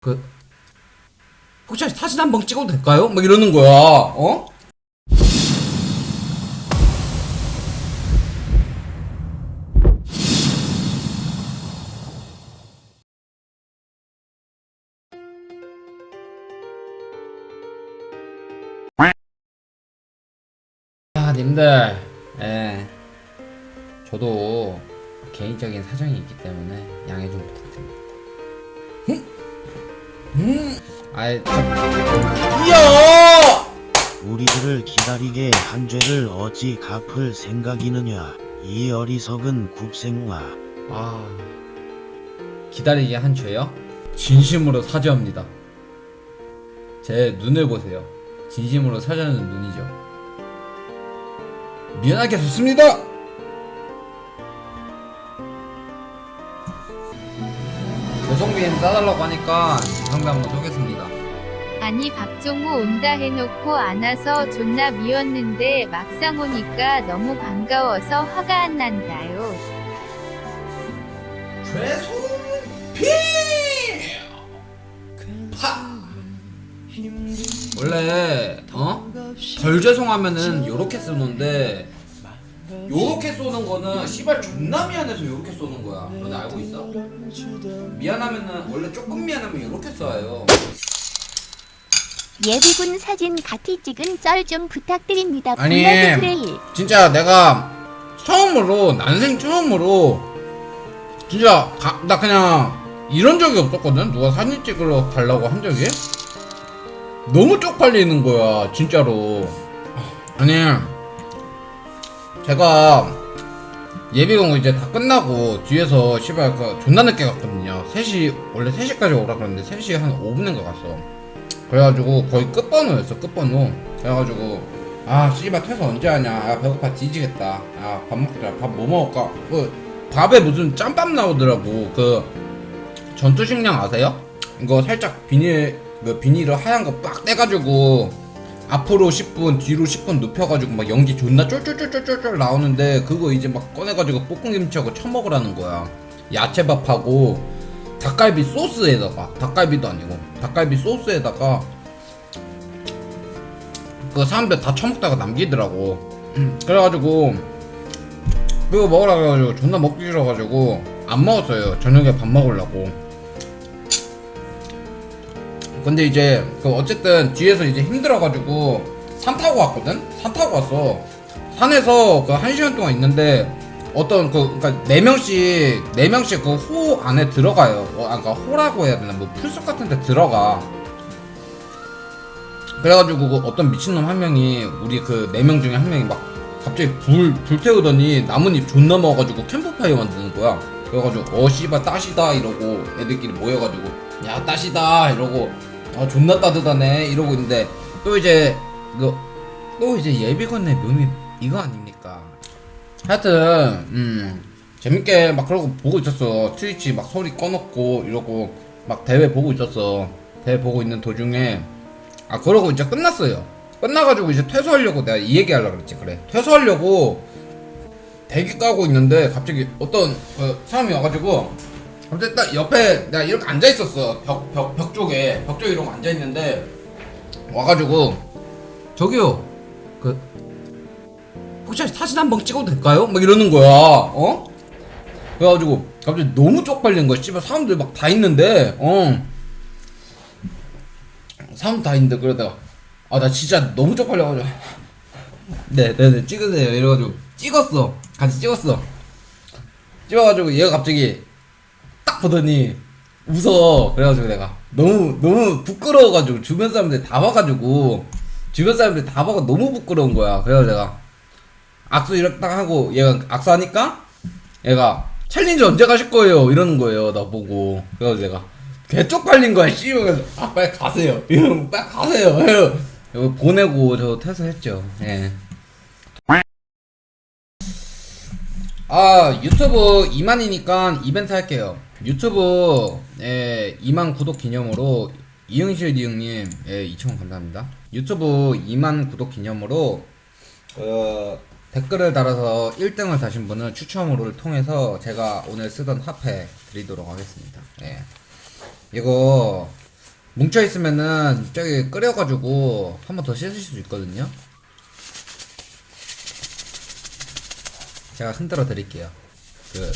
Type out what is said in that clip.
그 혹시 사진 한 번 찍어도 될까요? 막 이러는 거야. 어? 아, 님들, 예, 저도 개인적인 사정이 있기 때문에 양해 좀 부탁드립니다. 아이, 참. 이야! 우리들을 기다리게 한 죄를 어찌 갚을 생각이느냐 이 어리석은 굽생아 아, 기다리게 한 죄요? 진심으로 사죄합니다. 제 눈을 보세요. 진심으로 사죄하는 눈이죠. 미안하게 좋습니다! 교성비엔 싸달라고 하니까 상대 한번 쏘겠습니다. 아니 박종우 온다 해놓고 안 와서 존나 미웠는데 막상 오니까 너무 반가워서 화가 안 난다요. 죄송피! 파! 원래 어? 덜 죄송하면은 요렇게 쏘는데 요렇게 쏘는 거는 씨발 존나 미안해서 요렇게 쏘는 거야 너네 알고 있어? 미안하면은 원래 조금 미안하면 요렇게 쏴요 예비군 사진 같이 찍은 썰 좀 부탁드립니다. 아니. 블러드 트레일. 진짜 내가 처음으로 난생 처음으로 진짜 가- 나 그냥 이런 적이 없었거든 누가 사진 찍으러 가려고 한 적이 너무 쪽팔리는 거야 진짜로 아니 제가 예비군 이제 다 끝나고 뒤에서 씨발 그 존나 늦게 갔거든요. 3시 원래 3시까지 오라 그랬는데 3시 한 5분인가 갔어 그래가지고 거의 끝번호였어 끝번호. 그래가지고 아 씨발 퇴소 언제 하냐. 아 배고파 뒤지겠다. 아 밥 먹자. 밥 뭐 먹을까? 그 밥에 무슨 짬밥 나오더라고. 그 전투식량 아세요? 이거 살짝 비닐 그 비닐을 하얀 거 빡 떼가지고 앞으로 10분 뒤로 10분 눕혀가지고 막 연기 존나 쫄쫄쫄쫄쫄 나오는데 그거 이제 막 꺼내가지고 볶음김치하고 처먹으라는 거야. 야채밥하고 닭갈비 소스에다가 닭갈비도 아니고 닭갈비 소스에다가 그 사람들 다 처먹다가 남기더라고. 그래가지고 그거 먹으라 그래가지고 존나 먹기 싫어가지고 안 먹었어요. 저녁에 밥 먹으려고 근데 이제 그 어쨌든 뒤에서 이제 힘들어가지고 산 타고 왔거든? 산 타고 왔어. 산에서 그 한 시간 동안 있는데 어떤 그 그러니까 네 명씩 네 명씩 그 호 안에 들어가요. 어, 아까 그러니까 호라고 해야 되나? 뭐 풀숲 같은데 들어가. 그래가지고 그 어떤 미친놈 한 명이 우리 그 네 명 중에 한 명이 막 갑자기 불, 불 태우더니 나뭇잎 존나 먹어가지고 캠프파이어 만드는 거야. 그래가지고 어 씨발 따시다 이러고 애들끼리 모여가지고 야 따시다 이러고 아 존나 따뜻하네. 이러고 있는데 또 이제 그 또 이제 예비군의 묘미 이거 아닙니까? 하여튼 음 재밌게 막 그러고 보고 있었어. 트위치 막 소리 꺼놓고 이러고 막 대회 보고 있었어. 대회 보고 있는 도중에. 아 그러고 이제 끝났어요. 끝나가지고 이제 퇴소하려고 내가 이 얘기 하려고 그랬지. 그래. 퇴소하려고 대기 까고 있는데 갑자기 어떤 그 사람이 와가지고 갑자기 딱 옆에 내가 이렇게 앉아 있었어. 벽 벽 벽 쪽에. 벽 쪽에 이러고 앉아 있는데 와가지고 저기요. 그 혹시 사진 한 번 찍어도 될까요? 막 이러는 거야. 어? 그래가지고 갑자기 너무 쪽팔린 거야. 씨발 사람들 막 다 있는데 어. 사람 다 있는데 그러다가 아 나 진짜 너무 쪽팔려가지고 네네네 찍으세요. 이래가지고 찍었어. 같이 찍었어. 찍어가지고 얘가 갑자기 딱 보더니 웃어. 그래가지고 내가 너무 너무 부끄러워가지고 주변 사람들 다 봐가지고 주변 사람들 다 봐가 너무 부끄러운 거야. 그래서 내가 악수 이렇게 딱 하고 얘가 악수하니까 얘가 챌린지 언제 가실 거예요? 이러는 거예요. 나 보고. 그래서 내가 개 쪽팔린 거야 씨발 아 빨리 가세요. 이러면 빨리 가세요. 이거 보내고 저 퇴소했죠. 예. 아 유튜브 2만이니까 이벤트 할게요 유튜브 예, 2만 구독 기념으로 이응실 이응님 예, 2,000원 감사합니다 유튜브 2만 구독 기념으로 어, 댓글을 달아서 1등을 다신 분은 추첨을 통해서 제가 오늘 쓰던 화폐 드리도록 하겠습니다 예. 이거 뭉쳐 있으면은 저기 끓여가지고 한 번 더 씻으실 수 있거든요. 제가 흔들어 드릴게요. 그